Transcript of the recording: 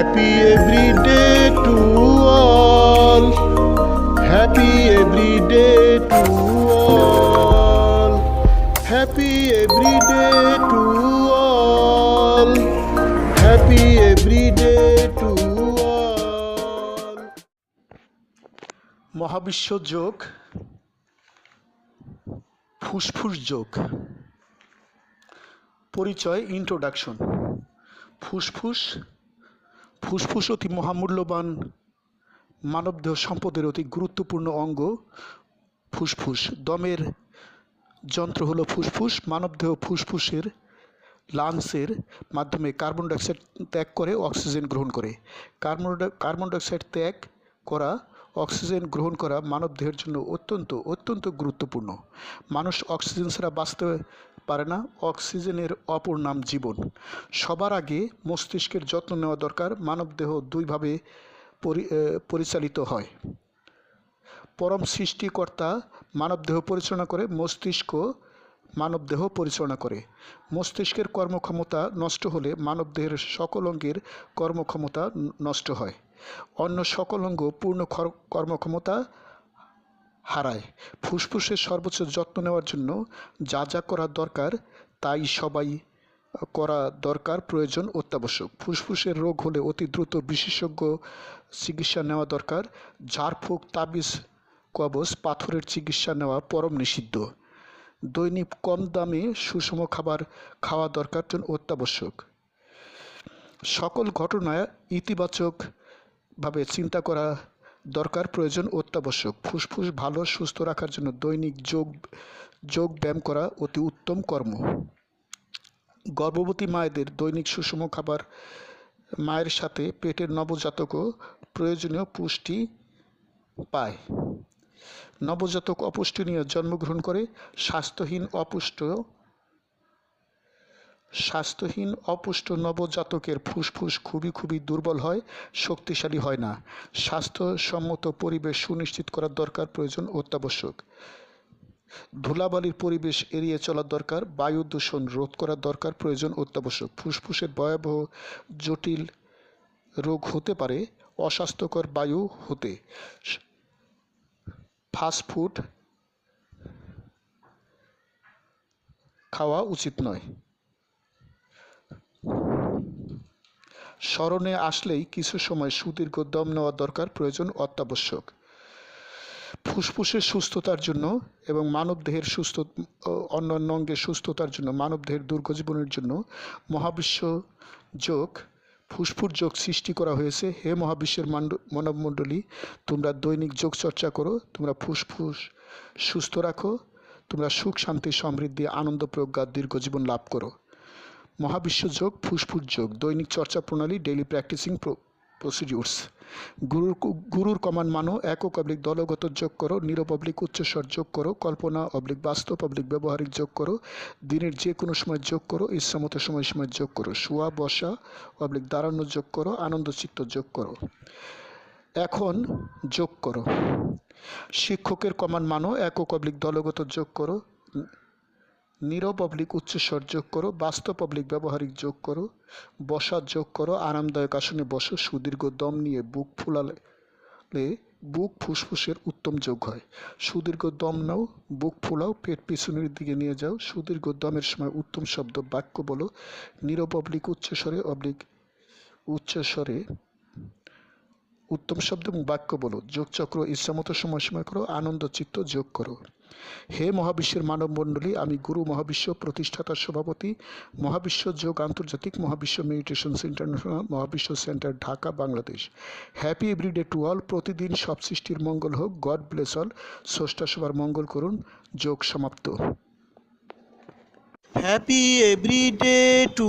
Happy every day to all. Happy every day to all. Happy every day to all. Happy every day to all. মহাবিশ্ব যোগ ফুসফুস যোগ পরিচয় introduction ফুসফুস ফুসফুস অতি মহামূল্যবান মানবদেহ সম্পদের অতি গুরুত্বপূর্ণ অঙ্গ ফুসফুস। দমের যন্ত্র হলো ফুসফুস। মানবদেহ ফুসফুসের লাংসের মাধ্যমে কার্বন ডাইঅক্সাইড ত্যাগ করে অক্সিজেন গ্রহণ করে। কার্বন কার্বন ডাইঅক্সাইড ত্যাগ করা অক্সিজেন গ্রহণ করা মানবদেহের জন্য অত্যন্ত অত্যন্ত গুরুত্বপূর্ণ। মানুষ অক্সিজেন ছাড়া বাঁচতে পারে না। অক্সিজেনের অপর নাম জীবন। সবার আগে মস্তিষ্কের যত্ন নেওয়া দরকার। মানবদেহ দুইভাবে পরি- পরিচালিত হয়। পরম সৃষ্টিকর্তা মানবদেহ পরিচালনা করে, মস্তিষ্ক মানবদেহ পরিচালনা করে। মস্তিষ্কের কর্মক্ষমতা নষ্ট হলে মানবদেহের সকল অঙ্গের কর্মক্ষমতা নষ্ট হয়। অন্য সকল অঙ্গ পূর্ণ কর্মক্ষমতা হারায়। ফুসফুসের সর্বোচ্চ যত্ন নেওয়ার জন্য যা যা করা দরকার, তাই সবাই করা দরকার প্রয়োজন অত্যাবশ্যক। ফুসফুসের রোগ হলে অতি দ্রুত বিশেষজ্ঞ চিকিৎসা নেওয়া দরকার। ঝাড়ফুঁক, তাবিজ, কবজ, পাথরের চিকিৎসা নেওয়া পরম নিষিদ্ধ। দৈনিক কম দামে সুষম খাবার খাওয়া দরকার অত্যাবশ্যক। সকল ঘটনায় ইতিবাচকভাবে চিন্তা করা দরকার, প্রয়োজন অত্যাবশ্যক। ফুসফুস ভালো, সুস্থ রাখার জন্য দৈনিক যোগ যোগ ব্যায়াম করা অতি উত্তম কর্ম। গর্ভবতী মায়েদের দৈনিক সুষম খাবার মায়ের সাথে পেটের নবজাতকও প্রয়োজনীয় পুষ্টি পায়। নবজাতক অপুষ্টি নিয়ে জন্মগ্রহণ করে স্বাস্থ্যহীন অপুষ্ট স্বাস্থ্যহীন, অপুষ্ট নবজাতকের ফুসফুস খুবই খুবই দুর্বল হয়, শক্তিশালী হয় না। স্বাস্থ্যসম্মত পরিবেশ সুনিশ্চিত করার দরকার প্রয়োজন অত্যাবশ্যক। ধুলাবালির পরিবেশ এড়িয়ে চলার দরকার, বায়ু দূষণ রোধ করার দরকার প্রয়োজন অত্যাবশ্যক। ফুসফুসের ভয়াবহ জটিল রোগ হতে পারে, অস্বাস্থ্যকর বায়ু হতে। ফাস্টফুড খাওয়া উচিত নয়। স্মরণে আসলেই কিছু সময় সুদীর্ঘ দম নেওয়া দরকার প্রয়োজন অত্যাবশ্যক। ফুসফুসের সুস্থতার জন্য এবং মানবদেহের সুস্থ, ও অন্যান্য অঙ্গের সুস্থতার জন্য, মানবদেহের দীর্ঘজীবনের জন্য মহাবিশ্ব যোগ, ফুসফুস যোগ সৃষ্টি করা হয়েছে। হে মহাবিশ্বের মান্ড- মানবমণ্ডলী, তোমরা দৈনিক যোগ চর্চা করো, তোমরা ফুসফুস সুস্থ রাখো, তোমরা সুখ, শান্তি, সমৃদ্ধি, আনন্দ, প্রজ্ঞা, দীর্ঘজীবন লাভ করো। মহাবিশ্ব যোগ, ফুসফুস যোগ, দৈনিক চর্চা প্রণালী ডেইলি প্র্যাকটিসিং প্রসিডিউরস গুরুর গুরুর কমান্ড মানো একক অবলিক দলগত যোগ করো, নিরব অবলিক উচ্চস্বর যোগ করো, কল্পনা অবলিক বাস্তব অবলিক ব্যবহারিক যোগ করো, দিনের যে কোনো সময় যোগ করো, ইচ্ছামতো সময় সময় যোগ করো, শোয়া, বসা অবলিক দাঁড়ানো যোগ করো, আনন্দ চিত্ত যোগ করো। এখন যোগ করো। শিক্ষকের কমান্ড মানো একক অবলিক দলগত যোগ করো নীরব অবলিক উচ্চস্বর যোগ করো, বাস্তব অবলিক ব্যবহারিক যোগ করো, বসার যোগ করো, আরামদায়ক আসনে বসো, সুদীর্ঘ দম নিয়ে বুক ফুলালে বুক ফুসফুসের উত্তম যোগ হয়। সুদীর্ঘ দম নাও, বুক ফুলাও, পেট পিছনের দিকে নিয়ে যাও, সুদীর্ঘ দমের সময় উত্তম শব্দ বাক্য বলো। নীরব অবলিক উচ্চস্বরে অবলিক উচ্চস্বরে উত্তম শব্দ এবং বাক্য বলো। যোগচক্র ইচ্ছামতো সময় সময় করো, আনন্দ চিত্ত যোগ করো। হে মহাবিশ্বের মানব মণ্ডলী আমি গুরু মহাবিশ্ব প্রতিষ্ঠাতার সভাপতি, মহাবিশ্ব যোগ আন্তর্জাতিক Mahabishwa meditation international, Mahabishwa centre Dhaka, Bangladesh. Happy every day to all প্রতিদিন সব সৃষ্টির মঙ্গল হোক। গড ব্লেস অল স্রষ্টা সবার মঙ্গল করুন। যোগ সমাপ্ত। Happy every day to